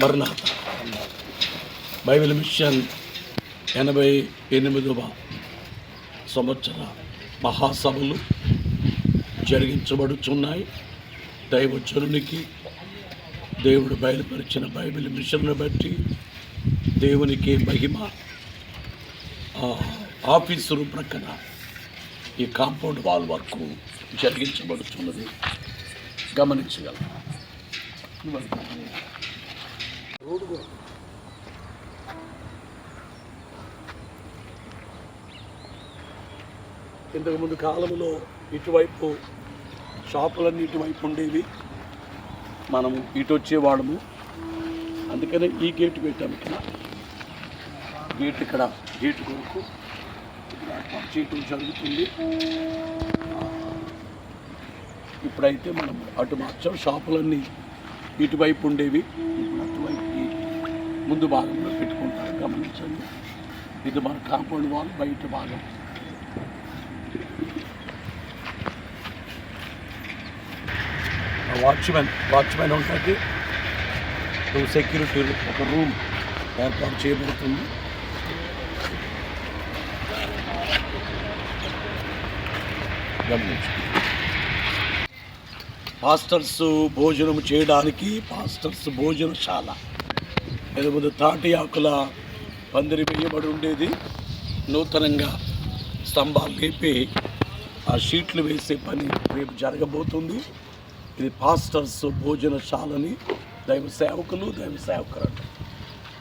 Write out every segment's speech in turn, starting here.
మరణాత Bible machine ఎనభై ఎనిమిదవ సంవత్సర మహాసభలు జరిగించబడుచున్నాయి. దైవచరునికి దేవుడు బయలుపరిచిన బైబిల్ మిషన్ను బట్టి దేవునికి మహిమ. ఆ, ఆఫీసు రూమ్ ప్రక్కన ఈ కాంపౌండ్ వాల్ వర్క్ జరిగించబడుతున్నది గమనించగలం ఇంతకుముందు కాలంలో ఇటువైపు షాపులన్నీ ఇటువైపు ఉండేవి. మనం ఇటు వచ్చేవాళ్ళము. అందుకనే ఈ గేట్ పెట్టాము ఇక్కడ. గేట్ ఇక్కడ గేటు కొరకు ఇక్కడ చేయటం జరుగుతుంది. ఇప్పుడైతే మనం అటు మార్చాం షాపులన్నీ ఇటువైపు ఉండేవి. ఇప్పుడు అటువైపు ముందు భాగంలో పెట్టుకుంటారు. గమనించండి. ఇది మన కాంపౌండ్ వాల్ బయట భాగం. వాచ్మెన్ వాచ్మెన్ ఉంటుంది సెక్యూరిటీ ఒక రూమ్ ఏర్పాటు చేయబడుతుంది. గమనించండి. పాస్టర్స్ భోజనం చేయడానికి పాస్టర్స్ భోజనశాల. ఎనిమిది తాటి ఆకుల పందిరి వేయబడి ఉండేది. నూతనంగా స్తంభాలు లేపి ఆ షీట్లు వేసే పని రేపు జరగబోతుంది. ఇది పాస్టర్స్ భోజనశాలని దైవ సేవకులు దైవ సేవకులు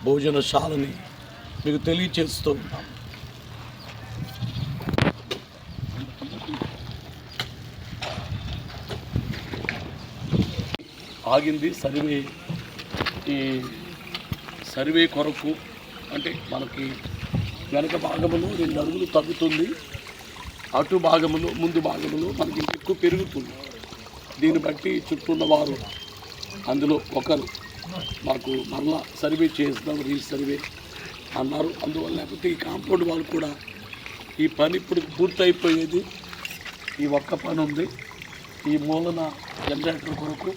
భోజనశాలని మీకు తెలియచేస్తూ ఉన్నాం. ఆగింది. సర్వే ఈ సర్వే కొరకు అంటే మనకి వెనక భాగములో రెండు అడుగులు తగ్గుతుంది. అటు భాగములో ముందు భాగములో మనకి ఎక్కువ పెరుగుతుంది. దీన్ని బట్టి చుట్టూ వారు అందులో ఒకరు మాకు మరలా సర్వే చేస్తాం రీ సర్వే అన్నారు. అందువల్ల లేకపోతే ఈ కాంపౌండ్ వాళ్ళు కూడా ఈ పని ఇప్పుడు పూర్తయిపోయేది. ఈ ఒక్క పని ఉంది. ఈ మూలన జనరేటర్ కొరకు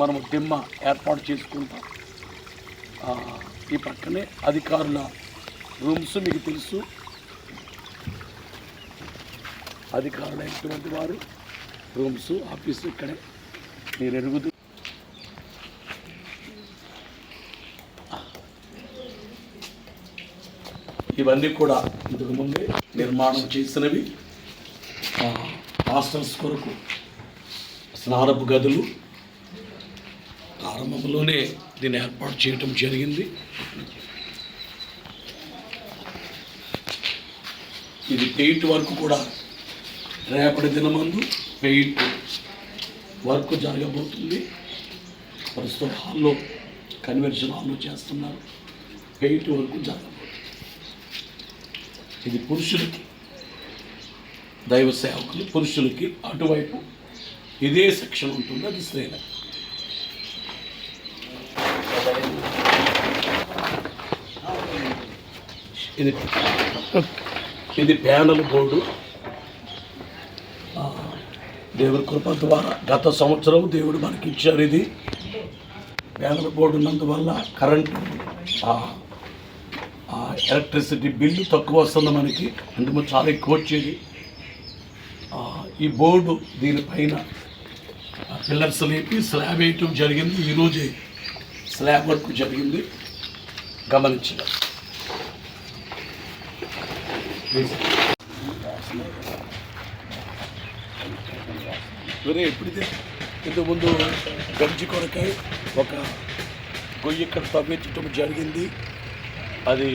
మనము దిమ్మ ఏర్పాటు చేసుకుంటాం. ఈ పక్కనే అధికారుల రూమ్స్ మీకు తెలుసు. అధికారులైనటువంటి వారు రూమ్స్ ఆఫీసు ఇక్కడే మీరు ఎరుగుతూ ఇవన్నీ కూడా ఇంతకు ముందే నిర్మాణం చేసినవి. హాస్టల్స్ కొరకు స్నానపు గదులు ప్రారంభంలోనే దీన్ని ఏర్పాటు చేయటం జరిగింది. ఇది పెయిట్ వర్క్ కూడా రేపటి దినమందు పెయిట్ వర్క్ జరగబోతుంది. ప్రస్తుతం హాల్లో కన్వెన్షన్ హాల్లో చేస్తున్నారు. పెయిట్ వర్క్ జరగబోతుంది. ఇది పురుషులకి దైవ సేవకులు పురుషులకి అటువైపు ఇదే సెక్షన్ ఉంటుంది అది స్త్రీలకు. ఇది. ఇది ప్యానల్ బోర్డు. దేవుడి కృప ద్వారా గత సంవత్సరం దేవుడు మనకి ఇచ్చారు ఇది. ప్యానల్ బోర్డు ఉన్నందువల్ల కరెంటు ఎలక్ట్రిసిటీ బిల్లు తక్కువ వస్తుంది మనకి. అందుకు చాలా ఎక్కువ వచ్చేది. ఈ బోర్డు దీనిపైన పిల్లర్స్ లేపి స్లాబ్ వేయటం జరిగింది. ఈరోజే స్లాబ్ వర్క్ జరిగింది. గమనించారు వేరే ఎప్పుడైతే ఇంతకుముందు గంజి కొరకై ఒక గొయ్యి ఇక్కడ తవ్వించటం జరిగింది. అది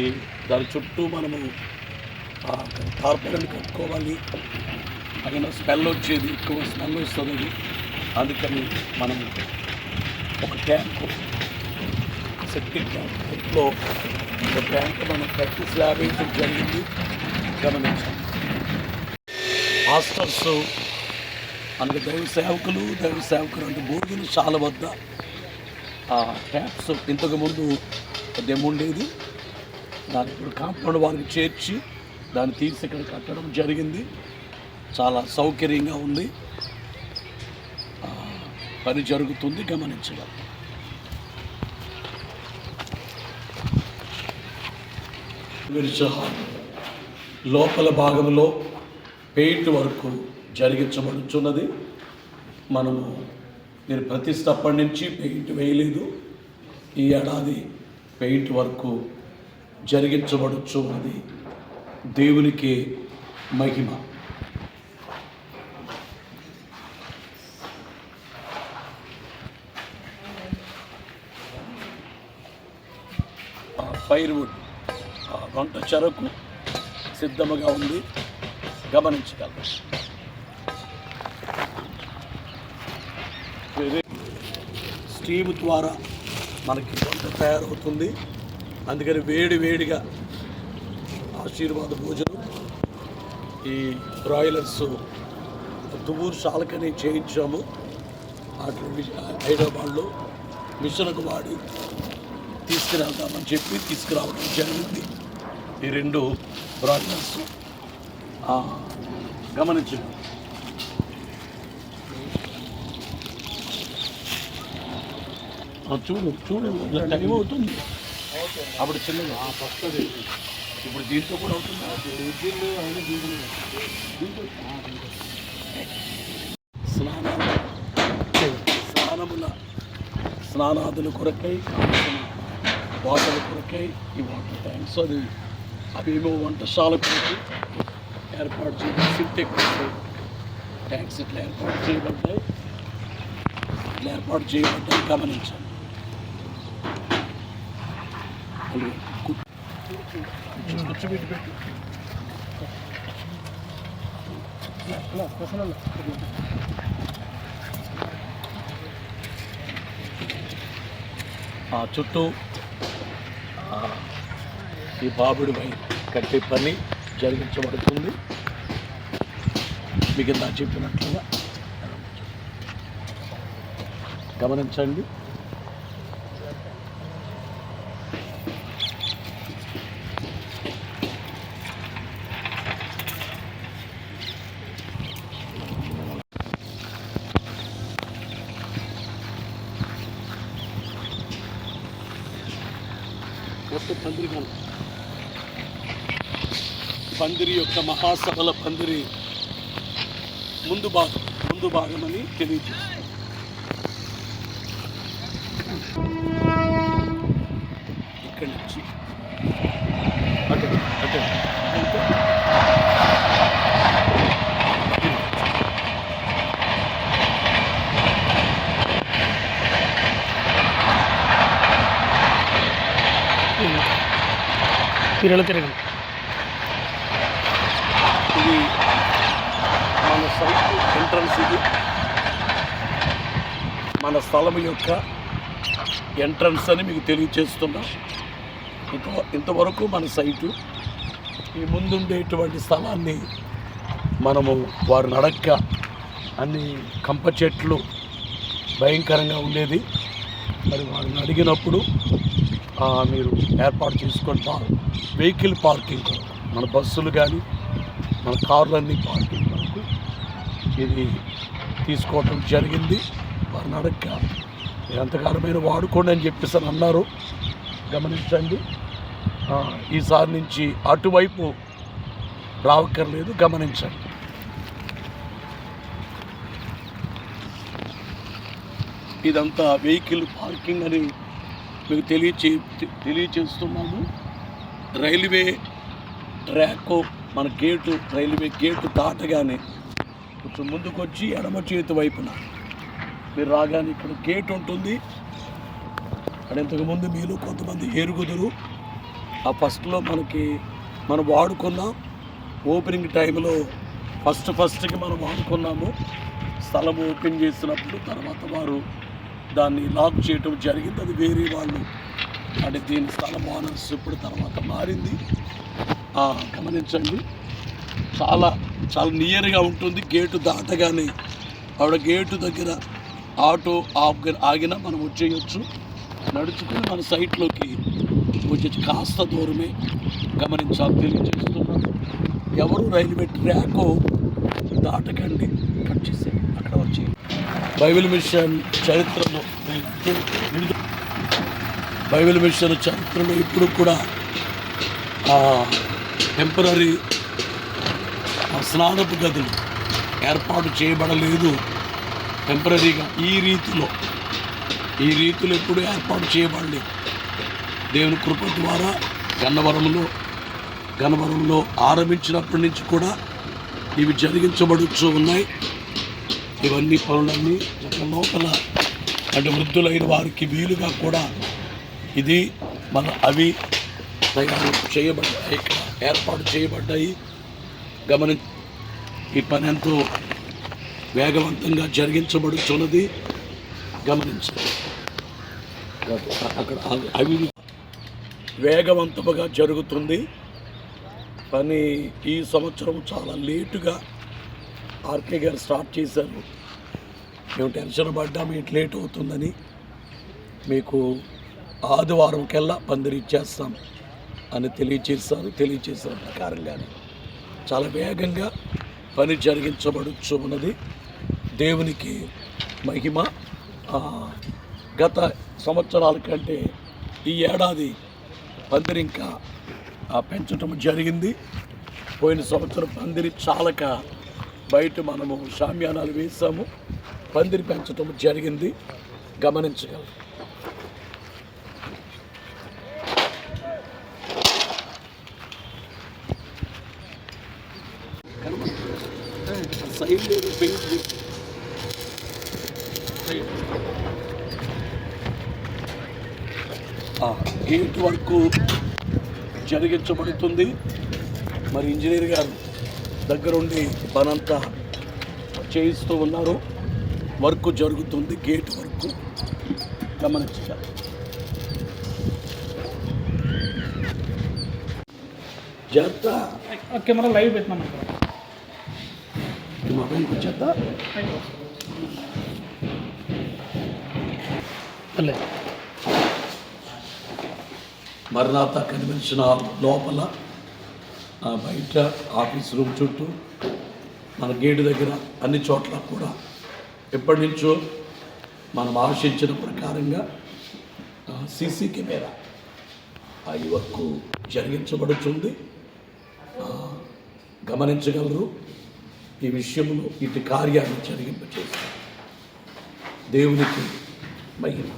దాని చుట్టూ మనము టార్పలను కట్టుకోవాలి. అక్కడ స్మెల్ వచ్చేది ఎక్కువ స్మెల్ వస్తుంది అందుకని మనం ఒక ట్యాంకు సెప్టిక్ ట్యాంక్ ఇంట్లో ఒక ట్యాంక్ మనం కట్టి స్లాబ్ వేయడం జరిగింది. గమనించాం. మాస్టర్స్ అందుకే దైవ సేవకులు దైవ సేవకులు అంటే చాలా వద్ద. ట్యాప్స్ ఇంతకుముందు ఉండేది? దాన్ని ఇప్పుడు కాంపౌండ్ వారికి చేర్చి దాన్ని తీసి ఇక్కడ కట్టడం జరిగింది. చాలా సౌకర్యంగా ఉంది. పని జరుగుతుంది గమనించడం. విరిచ లోపల భాగంలో పెయింట్ వర్క్ జరిగించబడుచున్నది. మనము నేను ప్రతిష్టప్పటి నుంచి పెయింట్ వేయలేదు. ఈ ఏడాది పెయింట్ వర్క్ జరిగించబడుచున్నది. దేవునికి మహిమ. ఫైర్వుడ్ వంట చెరకు సిద్ధముగా ఉంది గమనించగలరు. స్టీమ్ ద్వారా మనకి వంట తయారవుతుంది. అందుకని వేడి వేడిగా ఆశీర్వాద భోజనం ఈ బ్రాయిలర్స్ దువ్వూరు శాలకని చేయించాము. అటు హైదరాబాద్లో మిషన్కు వాడి తీసుకురాదామని చెప్పి తీసుకురావడం జరిగింది. ఈ రెండు బ్రాయిలర్స్ గమనించండి చూడు చూడు టైం అవుతుంది. అప్పుడు చిన్నగా. ఫస్ట్ ఇప్పుడు దీంతో కూడా అవుతుంది? దీంతో స్నానముల స్నానాదుల కొరకై వాటర్ కొరకై ఈ వాటర్ థ్యాంక్స్ అది అవేమో వంటశాల కొరకు ఏర్పాటు చేసి సింటెక్ ట్యాంక్స్ ఇట్లా ఏర్పాటు చేయబడ్డాయి ఇట్లా ఏర్పాటు చేయబడ్డాయి గమనించండి అలాగే కు- కూర్చోబెట్టి పెట్టు ఆ చుట్టూ ఆ, ఈ బాబుడిపై కట్టే పని జరిగించబడుతుంది. మీకు ఇందా చెప్పినట్లుగా గమనించండి. మొత్తం పందిరి పందిరి యొక్క మహాసభల పందిరి ముందు భాగం ముందు భాగమని తెలియజేస్తుంది. ఇక్కడి నుంచి. అటు అటు. తిరగలు తిరగలు ఇది మన సైట్ ఎంట్రన్స్ ఇది. మన స్థలం యొక్క ఎంట్రన్స్ అని మీకు తెలియచేస్తున్నా. ఇంత ఇంతవరకు మన సైటు ఈ ముందుండేటువంటి స్థలాన్ని మనము వారు నడక్క అన్ని కంప చెట్లు భయంకరంగా ఉండేది. మరి వారిని అడిగినప్పుడు మీరు ఏర్పాటు చేసుకొని వెహికల్ పార్కింగ్ మన బస్సులు కానీ మన కార్లన్నీ పార్కింగ్ ఇది తీసుకోవటం జరిగింది. వారిని అడక్క ఎంతకాలం మీరు వాడుకోండి అని చెప్పేసి అన్నారు. గమనించండి. ఈసారి నుంచి అటువైపు రావక్కర్లేదు. గమనించండి. ఇదంతా వెహికల్ పార్కింగ్ అని మీకు తెలియచే తెలియచేస్తున్నాము. రైల్వే ట్రాక్ మన గేటు రైల్వే గేటు దాటగానే కొంచెం ముందుకొచ్చి ఎడమ చేతి వైపున. మీరు రాగానే ఇక్కడ గేట్ ఉంటుంది. అక్కడ ఇంతకుముందు మీరు కొంతమంది ఎరుగుదురు ఆ ఫస్ట్లో మనకి మనం వాడుకున్నాం. ఓపెనింగ్ టైంలో ఫస్ట్ ఫస్ట్కి మనం వాడుకున్నాము. స్థలం ఓపెన్ చేసినప్పుడు తర్వాత వారు దాన్ని లాక్ చేయటం జరిగింది. అది వేరే వాళ్ళు. అంటే దీని స్థలం ఓనర్స్ ఇప్పుడు తర్వాత మారింది. గమనించండి. చాలా చాలా నియర్గా ఉంటుంది. గేటు దాటగానే ఆవిడ గేటు దగ్గర ఆటో ఆగి ఆగినా మనం వచ్చేయచ్చు. నడుచుకుని మన సైట్లోకి వచ్చేసి కాస్త దూరమే గమనించాలి తెలియజేస్తున్నాను. ఎవరు రైల్వే ట్రాక్ దాటకండి కట్ చేసే అక్కడ వచ్చి బైబిల్ మిషన్ చరిత్రలో బైబిల్ మిషన్ చరిత్రలో ఇప్పుడు కూడా టెంపరీ స్నానపు గదులు ఏర్పాటు చేయబడలేదు టెంపరీగా ఈ రీతిలో. ఈ రీతిలో ఎప్పుడూ ఏర్పాటు చేయబడలేదు. దేవుని కృప ద్వారా గన్నవరంలో గన్నవరంలో ఆరంభించినప్పటి నుంచి కూడా ఇవి జరిగించబడుచు ఉన్నాయి. ఇవన్నీ పనులన్నీ ఒక లోపల అంటే వృద్ధులైన వారికి వీలుగా కూడా ఇది మన అవి తయారు చేయబడ్డాయి ఇక్కడ ఏర్పాటు చేయబడ్డాయి. గమని ఈ పని ఎంతో వేగవంతంగా జరిగించబడుతున్నది గమనించాలి అక్కడ అవి- వేగవంతముగా జరుగుతుంది. పని ఈ సంవత్సరం చాలా లేటుగా ఆర్కే గారు స్టార్ట్ చేశారు. మేము టెన్షన్ పడ్డా మీకు లేట్ అవుతుందని. మీకు ఆదివారం కల్లా పందిరి ఇచ్చేస్తాం అని తెలియచేస్తారు తెలియచేసిన ప్రకారంగానే. చాలా వేగంగా పని జరిగించబడుచు ఉన్నది. దేవునికి మహిమ. గత సంవత్సరాల కంటే ఈ ఏడాది పందిరి ఇంకా పెంచటం జరిగింది. పోయిన సంవత్సరం పందిరి చాలక బయట మనము షామ్యానాలు వేసాము పందిరి పెంచటం జరిగింది. గమనించగలం సైడ్ గేట్ వర్క్ జరిగించబడుతుంది. మరి ఇంజనీర్ గారు దగ్గరుండి పనంతా చేయిస్తూ ఉన్నారు. వర్క్ జరుగుతుంది గేట్ వర్క్. గమనించారు జాగ్రత్త. కెమెరా లైవ్ పెట్టినాను ఈ మొబైల్కి వచ్చేద్దా మరణాత కనిపించిన లోపల బయట ఆఫీస్ రూమ్ చుట్టూ మన గేటు దగ్గర అన్ని చోట్ల కూడా ఎప్పటి నుంచో మనం ఆశించిన ప్రకారంగా సీసీ కెమెరా ఆ యువకు జరిగించబడుతుంది. గమనించగలరు. ఈ విషయంలో ఇటు కార్యాన్ని జరిగింపచేస్తారు దేవునికి మహిమ.